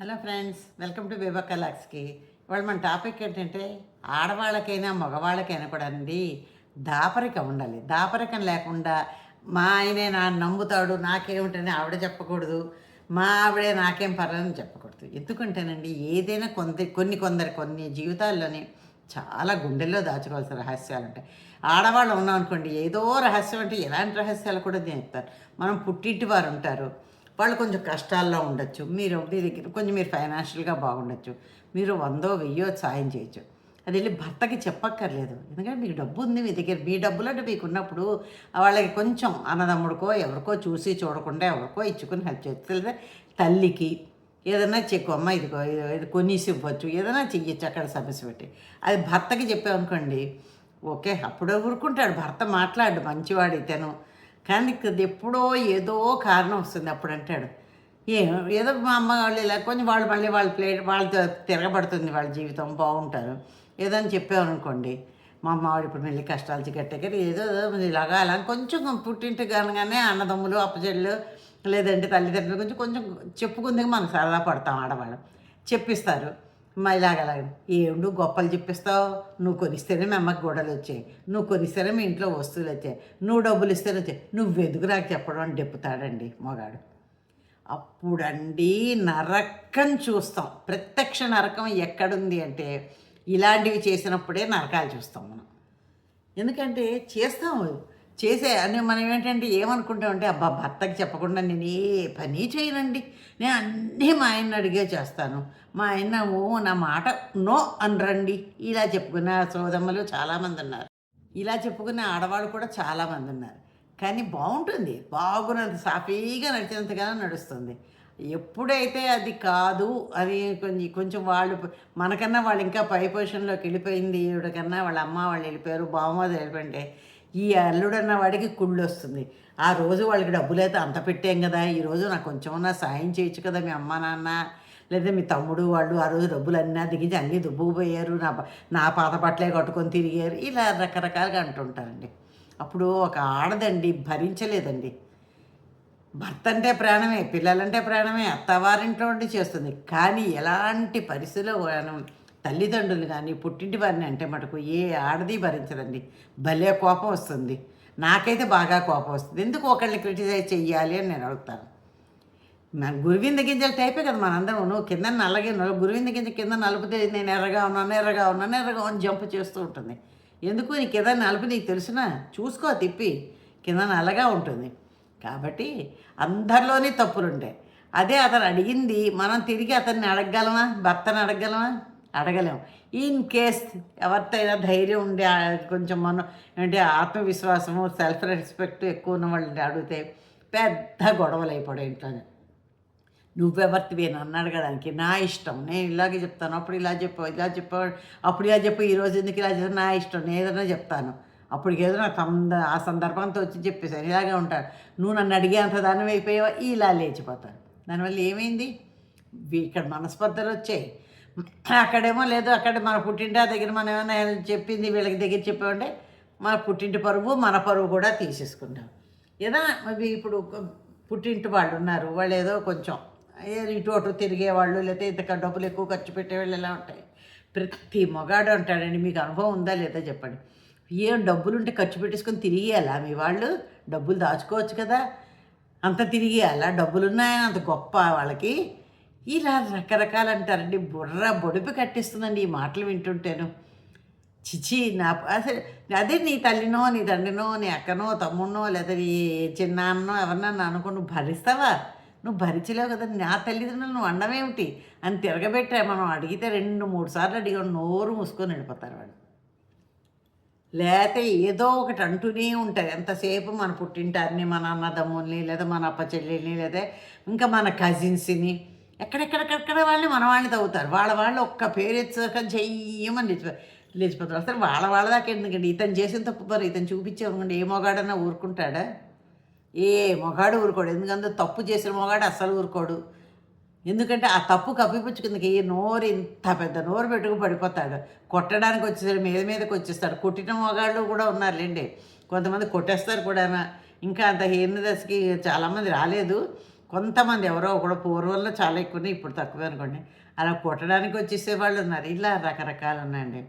Hello friends welcome to బేబా కలాక్స్కి. ఇవాళ మన టాపిక్ ఏంటంటే ఆడవాళ్ళకైనా మగవాళ్ళకైనా కూడా అండి దాపరికం ఉండాలి. దాపరికం లేకుండా మా ఆయనే నా నమ్ముతాడు నాకేమిటని ఆవిడ చెప్పకూడదు మా ఆవిడే నాకేం పర్లేదని చెప్పకూడదు. ఎందుకంటేనండి ఏదైనా కొంత కొన్ని కొందరు కొన్ని జీవితాల్లోనే చాలా గుండెల్లో దాచుకోవాల్సిన రహస్యాలు ఉంటాయి ఆడవాళ్ళు ఉన్నాం అనుకోండి ఏదో రహస్యం అంటే ఎలాంటి రహస్యాలు కూడా చెప్తారు మనం పుట్టింటి వారు ఉంటారు వాళ్ళు కొంచెం కష్టాల్లో ఉండొచ్చు. మీరు మీ దగ్గర కొంచెం మీరు ఫైనాన్షియల్గా బాగుండొచ్చు. మీరు వందో వెయ్యో సాయం చేయొచ్చు. అది వెళ్ళి భర్తకి చెప్పక్కర్లేదు. ఎందుకంటే మీకు డబ్బు ఉంది మీ దగ్గర. మీ డబ్బులు అంటే మీకు ఉన్నప్పుడు వాళ్ళకి కొంచెం అన్నదమ్ముడికో ఎవరికో చూసి చూడకుండా ఎవరికో ఇచ్చుకుని హెల్ప్ చేయొచ్చు. లేదా తల్లికి ఏదైనా చెక్కు అమ్మ ఇదిగో ఇది- ఇది కొనేసి ఇవ్వచ్చు. ఏదైనా చెయ్యొచ్చు అక్కడ సమస్య పెట్టి. అది భర్తకి చెప్పామనుకోండి ఓకే అప్పుడే ఊరుకుంటాడు. భర్త మాట్లాడు మంచివాడు ఇతను కానీ ఇది ఎప్పుడో ఏదో కారణం వస్తుంది అప్పుడు అంటాడు. ఏ ఏదో మా అమ్మ వాళ్ళు ఇలా కొంచెం వాళ్ళు మళ్ళీ వాళ్ళ ప్లేట్ వాళ్ళతో తిరగబడుతుంది వాళ్ళ జీవితం బాగుంటారు. ఏదో అని చెప్పామనుకోండి మా అమ్మవాడు ఇప్పుడు మళ్ళీ కష్టాలు గట్టెక్కడ ఏదో ఏదో ఇలాగా అలా కొంచెం పుట్టింటి కనగానే అన్నదమ్ములు అప్పచెళ్ళు లేదంటే తల్లిదండ్రులు కొంచెం కొంచెం చెప్పుకుందుకు మనం సరదా పడతాం ఆడవాళ్ళం. చెప్పిస్తారు. మా ఇలాగలా ఏడు గొప్పలు చెప్పిస్తావు నువ్వు కొనిస్తేనే మీ అమ్మకి గొడవలు వచ్చాయి నువ్వు కొనిస్తేనే మీ ఇంట్లో వస్తువులు వచ్చాయి నువ్వు డబ్బులు ఇస్తేనే వచ్చాయి నువ్వు ఎదుగు నాకు చెప్పడం అని డెప్పుతాడండి మగాడు. అప్పుడండి నరకం చూస్తాం. ప్రత్యక్ష నరకం ఎక్కడుంది అంటే ఇలాంటివి చేసినప్పుడే నరకాలు చూస్తాం మనం. ఎందుకంటే చేస్తాం చేసే అని మనం ఏంటంటే ఏమనుకుంటామంటే అబ్బా భర్తకి చెప్పకుండా నేను ఏ పని చేయనండి. నేను అన్నీ మా ఆయన అడిగే చేస్తాను. మా ఆయన ఓ నా మాట నో అనరండి. ఇలా చెప్పుకున్న సోదమ్మలు చాలామంది ఉన్నారు. ఇలా చెప్పుకునే ఆడవాళ్ళు కూడా చాలామంది ఉన్నారు. కానీ బాగుంటుంది. బాగున్నది సాఫీగా నడిచినంతగానో నడుస్తుంది. ఎప్పుడైతే అది కాదు అది కొంచెం కొంచెం వాళ్ళు మనకన్నా వాళ్ళు ఇంకా పై పొజిషన్లోకి వెళ్ళిపోయింది. ఈవిడకన్నా వాళ్ళ అమ్మ వాళ్ళు వెళ్ళిపోయారు. బావమోది వెళ్ళిపోయింటే ఈ అల్లుడన్న వాడికి కుళ్ళు వస్తుంది ఆ రోజు వాళ్ళకి డబ్బులైతే అంత పెట్టాం కదా ఈరోజు నాకు నాకు కొంచెమన్నా సాయం చేయొచ్చు కదా మీ అమ్మ నాన్న లేదా మీ తమ్ముడు వాళ్ళు ఆ రోజు డబ్బులు అన్నీ దిగించి అన్నీ దుబ్బుకుపోయారు నా నా పాత బట్టలే కట్టుకొని తిరిగారు ఇలా రకరకాలుగా అంటుంటారండి. అప్పుడు ఒక ఆడదండి భరించలేదండి. భర్త అంటే ప్రాణమే పిల్లలంటే ప్రాణమే అత్తవారింట్లో ఉండి చేస్తుంది. కానీ ఎలాంటి పరిస్థితిలో మనం తల్లిదండ్రులు కానీ పుట్టింటి వారిని అంటే మటుకు ఏ ఆడది భరించదండి. భలే కోపం వస్తుంది. నాకైతే బాగా కోపం వస్తుంది. ఎందుకు ఒకళ్ళని క్రిటిసైజ్ చెయ్యాలి అని నేను అడుగుతాను. మన గురువింద గింజల టైపే కదా మనందరం. నువ్వు కింద నల్లగే నలుగు గురువింద గింజ కింద నలుపుతే నేను ఎర్రగా ఉన్నాను ఎర్రగా ఉన్నాను ఎర్రగా అని జంప్ చేస్తూ ఉంటుంది. ఎందుకు? నీకు కింద నలుపు నీకు తెలుసునా చూసుకో తిప్పి. కింద నల్లగా ఉంటుంది. కాబట్టి అందరిలోనే తప్పులుంటాయి. అదే అతను అడిగింది మనం తిరిగి అతన్ని అడగగలమా? భర్తను అడగగలమా? అడగలేం. ఇన్ కేస్ ఎవరితైనా ధైర్యం ఉండే కొంచెం మనం ఏంటి ఆత్మవిశ్వాసము సెల్ఫ్ రెస్పెక్ట్ ఎక్కువ ఉన్న వాళ్ళని అడిగితే పెద్ద గొడవలు అయిపోయాయి ఇంట్లో. నువ్వెవరివి నన్ను అడగడానికి నా ఇష్టం. నేను ఇలాగే చెప్తాను. అప్పుడు ఇలా చెప్పు ఇలా చెప్పు అప్పుడు ఇలా చెప్పు ఈరోజు ఎందుకు ఇలా చెప్పు నా ఇష్టం. నేను ఏదైనా చెప్తాను. అప్పుడు ఏదో నాకు సంద ఆ సందర్భంతో వచ్చి చెప్పేశాను ఇలాగే ఉంటాను నువ్వు నన్ను అడిగేంత దాని అయిపోయావా? ఇలా లేచిపోతాను దానివల్ల ఏమైంది? ఇక్కడ మనస్పర్ధలు వచ్చాయి. అక్కడేమో లేదు అక్కడ మన పుట్టింటి దగ్గర మనం ఏమైనా చెప్పింది వీళ్ళకి దగ్గర చెప్పామంటే మన పుట్టింటి పరువు మన పరువు కూడా తీసేసుకుంటాం. ఏదో ఇప్పుడు పుట్టింటి వాళ్ళు ఉన్నారు వాళ్ళు ఏదో కొంచెం ఇటు అటు తిరిగేవాళ్ళు లేకపోతే ఇంత డబ్బులు ఎక్కువ ఖర్చు పెట్టేవాళ్ళు ఎలా ఉంటాయి? ప్రతి మొగాడు అంటాడండి మీకు అనుభవం ఉందా లేదా చెప్పండి. ఏం డబ్బులు ఉంటే ఖర్చు పెట్టేసుకొని తిరిగేయాలా? మీ వాళ్ళు డబ్బులు దాచుకోవచ్చు కదా. అంత తిరిగేయాలా? డబ్బులు ఉన్నాయని అంత గొప్ప వాళ్ళకి ఇలా రకరకాలు అంటారండి బుర్ర బొడుపు కట్టిస్తుందండి ఈ మాటలు వింటుంటేను. చిచి నా అసలు అదే నీ తల్లినో నీ తండ్రినో నీ అక్కనో తమ్ముడినో లేదా నీ చిన్నాన్నో ఎవరినన్నా అనుకో నువ్వు భరిస్తావా? నువ్వు భరించలేవు కదా నా తల్లిదండ్రులు నువ్వు అండమేమిటి? అని తిరగబెట్టా మనం అడిగితే రెండు మూడు సార్లు అడిగాడు నోరు మూసుకొని వెళ్ళిపోతారు వాడు లేకపోతే ఏదో ఒకటి అంటూనే ఉంటుంది ఎంతసేపు మన పుట్టింటారిని మన అన్నదమ్ముల్ని లేదా మన అప్ప చెల్లెల్ని లేదా ఇంకా మన కజిన్స్ని ఎక్కడెక్కడెక్కడ వాళ్ళని మన వాళ్ళని తవ్వుతారు. వాళ్ళ వాళ్ళు ఒక్క పేరు చెయ్యమని లేచిపోతారు లేచిపోతారు. అసలు వాళ్ళ వాళ్ళ దాకా ఎందుకండి? ఇతను చేసిన తప్పు మరి ఇతను చూపించేవనుకోండి ఏ మొగాడన్నా ఊరుకుంటాడా? ఏ మొగాడు ఊరుకోడు. ఎందుకంటే తప్పు చేసిన మొగాడు అస్సలు ఊరుకోడు. ఎందుకంటే ఆ తప్పు కప్పిపుచ్చుకుందికి ఈ నోరు ఇంత పెద్ద నోరు పెట్టుకు పడిపోతాడు. కొట్టడానికి వచ్చేసాడు మీద మీదకి వచ్చేస్తాడు. కొట్టిన మొగాళ్ళు కూడా ఉన్నారులేండి. కొంతమంది కొట్టేస్తారు కూడా ఇంకా అంత హీన దశకి చాలామంది రాలేదు. కొంతమంది ఎవరో ఒకడు పూర్వంలో చాలా ఎక్కువ ఉన్నాయి, ఇప్పుడు తక్కువ అనుకోండి. అలా కొట్టడానికి వచ్చేసే వాళ్ళు ఉన్నారు. ఇలా రకరకాలు ఉన్నాయండి.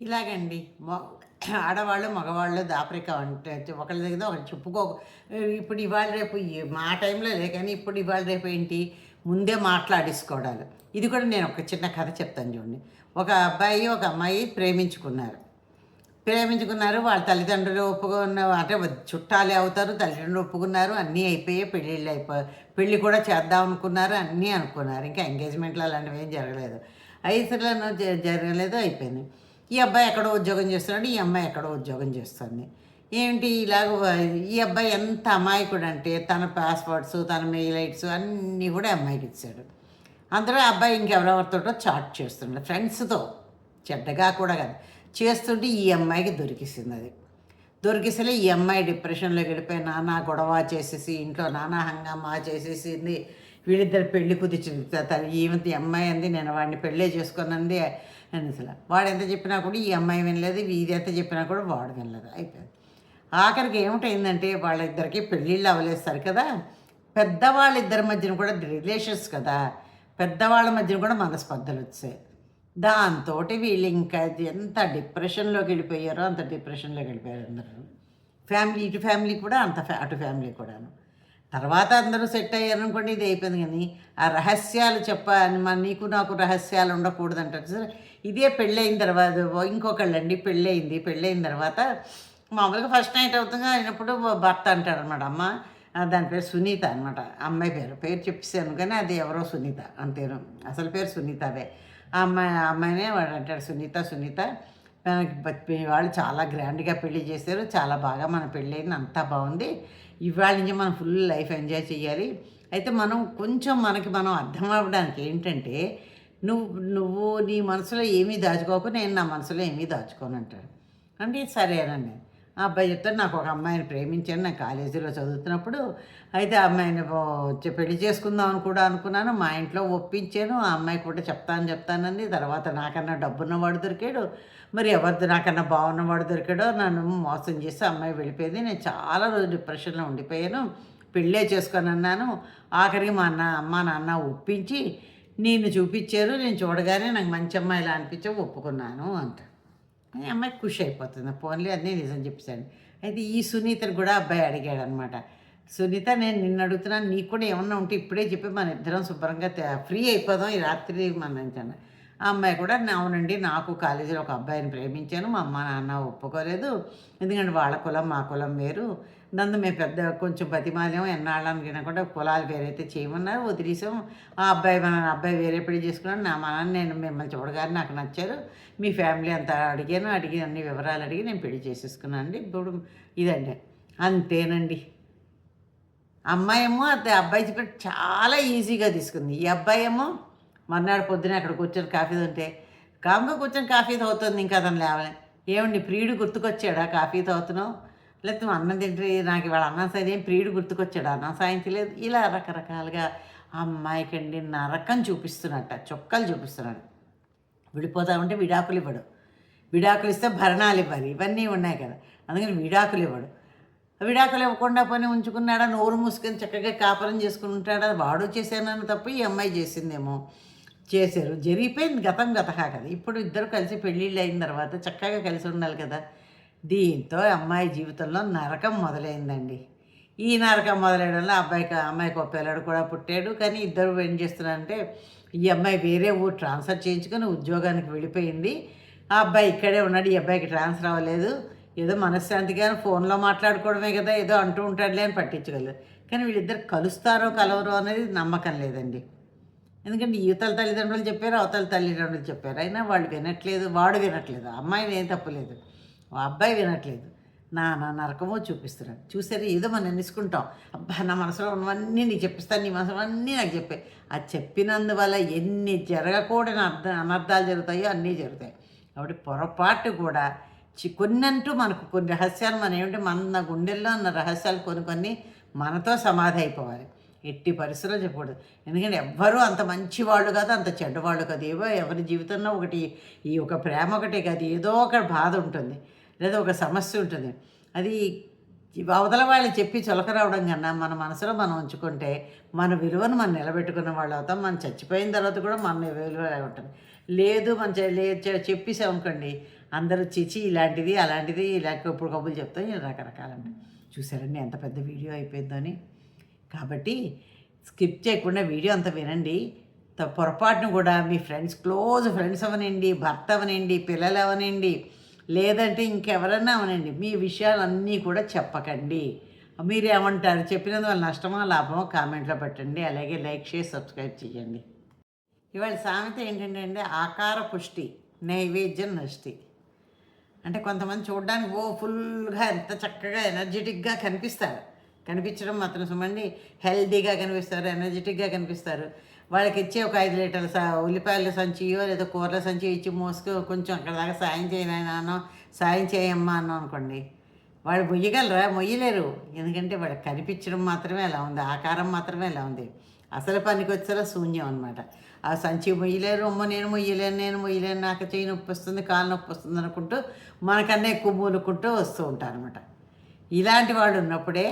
ఇలాగండి. మొ ఆడవాళ్ళు మగవాళ్ళు దాపరికం అంటే ఒకళ్ళ దగ్గర ఒకళ్ళు చెప్పుకో ఇప్పుడు ఇవాళ రేపు మా టైంలో లే కానీ ఇప్పుడు ఇవాళ రేపు ఏంటి? ముందే మాట్లాడేసుకోవడాలు. ఇది కూడా నేను ఒక చిన్న కథ చెప్తాను చూడండి. ఒక అబ్బాయి ఒక అమ్మాయి ప్రేమించుకున్నారు. ప్రేమించుకున్నారు వాళ్ళ తల్లిదండ్రులు ఒప్పుకున్న అంటే చుట్టాలే అవుతారు తల్లిదండ్రులు ఒప్పుకున్నారు అన్నీ అయిపోయాయి పెళ్ళిళ్ళు అయిపోయి పెళ్ళి కూడా చేద్దాం అనుకున్నారు అన్నీ అనుకున్నారు. ఇంకా ఎంగేజ్మెంట్లు అలాంటివి ఏం జరగలేదు. ఐదులను జరగలేదు అయిపోయింది. ఈ అబ్బాయి ఎక్కడో ఉద్యోగం చేస్తున్నాడు ఈ అమ్మాయి ఎక్కడో ఉద్యోగం చేస్తుంది. ఏంటి ఇలాగ ఈ అబ్బాయి ఎంత అమాయకుడు అంటే తన పాస్వర్డ్స్ తన మెయిల్ ఐట్స్ అన్నీ కూడా అమ్మాయికి ఇచ్చాడు. అందరూ ఆ అబ్బాయి ఇంకెవరెవరితోటో చాట్ చేస్తున్నాడు ఫ్రెండ్స్తో చెడ్డగా కూడా కాదు. చేస్తుంటే ఈ అమ్మాయికి దొరికిస్తుంది అది. దొరికిసలే ఈ అమ్మాయి డిప్రెషన్లోకి వెళ్ళిపోయి నానా గొడవ చేసేసి ఇంట్లో నానా హంగామా చేసేసింది వీళ్ళిద్దరు పెళ్ళి కుదిర్చింది. ఈమె అమ్మాయి అంది నేను వాడిని పెళ్ళే చేసుకున్నది అని అసలు. వాడు ఎంత చెప్పినా కూడా ఈ అమ్మాయి వినలేదు ఇది ఎంత చెప్పినా కూడా వాడు వినలేదు. అయిపోయింది. ఆఖరికి ఏమిటైందంటే వాళ్ళిద్దరికి పెళ్ళిళ్ళు అవ్వలేస్తారు కదా. పెద్దవాళ్ళిద్దరి మధ్యన కూడా రిలేషన్స్ కదా. పెద్దవాళ్ళ మధ్యన కూడా మనస్పర్ధలు వచ్చాయి. దాంతో వీళ్ళు ఇంకా ఎంత డిప్రెషన్లోకి వెళ్ళిపోయారో అంత డిప్రెషన్లోకి వెళ్ళిపోయారు అందరూ. ఫ్యామిలీ ఇటు ఫ్యామిలీ కూడా అంత ఫ్యా అటు ఫ్యామిలీ కూడాను. తర్వాత అందరూ సెట్ అయ్యారు అనుకోండి ఇది అయిపోయింది కానీ ఆ రహస్యాలు చెప్ప మన నీకు నాకు రహస్యాలు ఉండకూడదంటారు. సరే ఇదే పెళ్ళయిన తర్వాత ఇంకొకళ్ళండి పెళ్ళయింది పెళ్ళయిన తర్వాత మామూలుగా ఫస్ట్ నైట్ అవుతుందా అయినప్పుడు భర్త అంటాడు అనమాట అమ్మ దాని పేరు సునీత అనమాట అమ్మాయి పేరు పేరు చెప్పేసాను కానీ అది ఎవరో సునీత అంతేను అసలు పేరు సునీత అదే ఆ అమ్మాయి ఆ అమ్మాయినే వాడు అంటాడు సునీత సునీత మనకి వాళ్ళు చాలా గ్రాండ్గా పెళ్ళి చేశారు చాలా బాగా మన పెళ్ళి అయింది అంతా బాగుంది. ఇవాళ నుంచి మనం ఫుల్ లైఫ్ ఎంజాయ్ చేయాలి అయితే మనం కొంచెం మనకి మనం అర్థం అవ్వడానికి ఏంటంటే నువ్వు నువ్వు నీ మనసులో ఏమీ దాచుకోకు నేను నా మనసులో ఏమీ దాచుకోను అంటాడు. అంటే సరేనండి ఆ అబ్బాయి చెప్తాడు నాకు ఒక అమ్మాయిని ప్రేమించాను నేను కాలేజీలో చదువుతున్నప్పుడు. అయితే ఆ అమ్మాయిని పెళ్ళి చేసుకుందాం అని కూడా అనుకున్నాను. మా ఇంట్లో ఒప్పించాను ఆ అమ్మాయి కూడా చెప్తాను చెప్తానండి తర్వాత నాకన్నా డబ్బున్నవాడు దొరికాడు. మరి ఎవరిది నాకన్నా బాగున్నవాడు దొరికాడో నన్ను మోసం చేసి అమ్మాయి వెళ్ళిపోయింది. నేను చాలా రోజు డిప్రెషన్లో ఉండిపోయాను. పెళ్ళే చేసుకొని అన్నాను. ఆఖరికి మా అన్న అమ్మ నాన్న ఒప్పించి నిన్ను చూపించారు నేను చూడగానే నాకు మంచి అమ్మాయిలా అనిపించి ఒప్పుకున్నాను అంట అని అమ్మాయి ఖుషి అయిపోతుంది. ఫోన్లీ అన్నీ నిజం చెప్పాను అయితే ఈ సునీతను కూడా అబ్బాయి అడిగాడు అనమాట సునీత నేను నిన్ను అడుగుతున్నాను నీకు కూడా ఏమన్నా ఉంటే ఇప్పుడే చెప్పి మన ఇద్దరం శుభ్రంగా ఫ్రీ అయిపోదాం ఈ రాత్రి మన ఆ అమ్మాయి కూడా అవునండి నాకు కాలేజీలో ఒక అబ్బాయిని ప్రేమించాను మా అమ్మ నాన్న ఒప్పుకోలేదు. ఎందుకంటే వాళ్ళ కులం మా కులం వేరు. నన్ను మేము పెద్ద కొంచెం బతిమాలేం ఎన్నాళ్ళని కూడా కులాలు వేరైతే చేయమన్నారు వదిలేసాం ఆ అబ్బాయి మన అబ్బాయి వేరే పెళ్ళి చేసుకున్నాను నా మా నాన్న నేను మిమ్మల్ని చూడగానే నాకు నచ్చారు. మీ ఫ్యామిలీ అంతా అడిగాను అడిగి అన్ని వివరాలు అడిగి నేను పెళ్ళి చేసేసుకున్నాను అండి. ఇప్పుడు ఇదండి. అంతేనండి. అమ్మాయి ఏమో అబ్బాయి చెప్పి చాలా ఈజీగా తీసుకుంది. ఈ అబ్బాయి ఏమో మర్నాడు పొద్దున అక్కడ కూర్చొని కాఫీ తింటే కామ్గా కూర్చొని కాఫీ తాగుతుంది ఇంకా అతను లేవలే. ఏమండి ప్రియుడు గుర్తుకొచ్చాడా? కాఫీ తాగుతున్నావు? లేకపోతే అన్నం తింటే నాకు ఇవాళ అన్నం సాయం ఏం ప్రియుడు గుర్తుకొచ్చాడు? అన్నం సాయించలేదు ఇలా రకరకాలుగా అమ్మాయికి అమ్మాయికండి నరకం చూపిస్తున్నట్ట చొక్కలు చూపిస్తున్నాడు. విడిపోతామంటే విడాకులు ఇవ్వడు. విడాకులు ఇస్తే భరణాలు ఇవ్వాలి. ఇవన్నీ ఉన్నాయి కదా. అందుకని విడాకులు ఇవ్వడు. విడాకులు ఇవ్వకుండా పని ఉంచుకున్నాడా? నోరు మూసుకొని చక్కగా కాపురం చేసుకుని ఉంటాడా? వాడు చేశానని తప్ప ఈ అమ్మాయి చేసిందేమో. చేశారు. జరిగిపోయింది గతం గతహా కదా. ఇప్పుడు ఇద్దరు కలిసి పెళ్ళిళ్ళు అయిన తర్వాత చక్కగా కలిసి ఉండాలి కదా. దీంతో అమ్మాయి జీవితంలో నరకం మొదలైందండి. ఈ నరకం మొదలయ్యడంలో అబ్బాయికి అమ్మాయికి ఒక పిల్లడు కూడా పుట్టాడు. కానీ ఇద్దరు ఏం చేస్తున్నారంటే ఈ అమ్మాయి వేరే ఊరు ట్రాన్స్ఫర్ చేయించుకొని ఉద్యోగానికి వెళ్ళిపోయింది. ఆ అబ్బాయి ఇక్కడే ఉన్నాడు. ఈ అబ్బాయికి ట్రాన్స్ఫర్ అవ్వలేదు. ఏదో మనశ్శాంతిగా ఫోన్లో మాట్లాడుకోవడమే కదా. ఏదో అంటూ ఉంటాడులే అని పట్టించగలరు కానీ వీళ్ళిద్దరు కలుస్తారో కలవరో అనేది నమ్మకం లేదండి. ఎందుకంటే యువతల తల్లిదండ్రులు చెప్పారు అవతల తల్లిదండ్రులు చెప్పారు. అయినా వాళ్ళు వినట్లేదు వాడు వినట్లేదు అమ్మాయిని ఏం తప్పలేదు అబ్బాయి వినట్లేదు. నా నా నరకమో చూపిస్తున్నాడు. చూసారు? ఏదో మనం ఎన్నిసుకుంటాం అబ్బా నా మనసులో ఉన్నవన్నీ నీకు చెప్పిస్తాను నీ మనసులో అన్నీ నాకు చెప్పే. అది చెప్పినందువల్ల ఎన్ని జరగకూడని అర్థ అనర్థాలు జరుగుతాయో అన్నీ జరుగుతాయి. కాబట్టి పొరపాటు కూడా చి- కొన్నంటూ మనకు కొన్ని రహస్యాలు మన ఏమిటి మన గుండెల్లో ఉన్న రహస్యాలు కొన్ని కొన్ని మనతో సమాధి అయిపోవాలి. ఎట్టి పరిస్థితుల్లో చెప్పకూడదు. ఎందుకంటే ఎవ్వరూ అంత మంచి వాళ్ళు కాదు అంత చెడ్డవాళ్ళు కాదు. ఏవో ఎవరి జీవితంలో ఒకటి ఈ ఒక ప్రేమ ఒకటే కాదు. ఏదో ఒక బాధ ఉంటుంది లేదా ఒక సమస్య ఉంటుంది. అది అవతల వాళ్ళు చెప్పి చులక రావడం కన్నా మన మనసులో మనం ఉంచుకుంటే మన విలువను మనం నిలబెట్టుకున్న వాళ్ళు అవుతాం. మనం చచ్చిపోయిన తర్వాత కూడా మన విలువ ఉంటుంది? లేదు మన చె- చెప్పేసాం అనుకోండి అందరూ చిచి ఇలాంటిది అలాంటిది ఇలా ఇప్పుడు కబుర్లు చెప్తాం. రకరకాలండి. చూసారండి ఎంత పెద్ద వీడియో అయిపోయిందో అని కాబట్టి స్కిప్ చేయకుండా వీడియో అంతా వినండి. త- పొరపాటును కూడా మీ ఫ్రెండ్స్ క్లోజ్ ఫ్రెండ్స్ అవనండి భర్త అవనండి పిల్లలు అవనండి లేదంటే ఇంకెవరన్నా అవనండి మీ విషయాలన్నీ కూడా చెప్పకండి. మీరు ఏమంటారు చెప్పినందువల్ల నష్టమా లాభమో కామెంట్లో పెట్టండి. అలాగే లైక్ చేసి సబ్స్క్రైబ్ చేయండి. ఇవాళ సామెత ఏంటంటే అండి ఆకార పుష్టి నైవేద్యం నష్టి. అంటే కొంతమంది చూడడానికి ఓ ఫుల్గా ఎంత చక్కగా ఎనర్జెటిక్గా కనిపిస్తారు. కనిపించడం మాత్రం సుమండి. హెల్దీగా కనిపిస్తారు ఎనర్జెటిక్గా కనిపిస్తారు. వాళ్ళకి ఇచ్చే ఒక ఐదు లీటర్ల సా ఉల్లిపాయల సంచియో లేదా కూరల సంచి ఇచ్చి మోసుకు కొంచెం అక్కడ దాకా సాయం చేయనానో సాయం చేయమ్మా అన్నాం అనుకోండి. వాళ్ళు మొయ్యగలరా? మొయ్యలేరు. ఎందుకంటే వాళ్ళకి కనిపించడం మాత్రమే అలా ఉంది. ఆకారం మాత్రమే అలా ఉంది. అసలు పనికి వచ్చేలా శూన్యం అనమాట ఆ సంచి మొయ్యలేరు. అమ్మ నేను మొయ్యలేను నేను మొయ్యలేను నాకు చేయి నొప్పి వస్తుంది కాలు నొప్పి వస్తుంది అనుకుంటూ మనకన్నా ఎక్కువ మూలుకుంటూ వస్తూ ఉంటారు అనమాట ఇలాంటి వాళ్ళు ఉన్నప్పుడే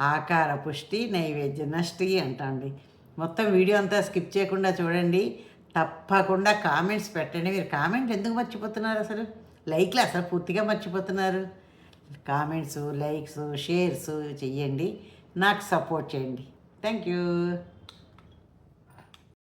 ఆకార పుష్టి నైవేద్య నష్టి అంటండి మొత్తం వీడియో అంతా స్కిప్ చేయకుండా చూడండి. తప్పకుండా కామెంట్స్ పెట్టండి. మీరు కామెంట్ ఎందుకు మర్చిపోతున్నారు అసలు? లైక్లు అసలు పూర్తిగా మర్చిపోతున్నారు. కామెంట్స్ లైక్స్ షేర్స్ చెయ్యండి. నాకు సపోర్ట్ చేయండి. Thank you.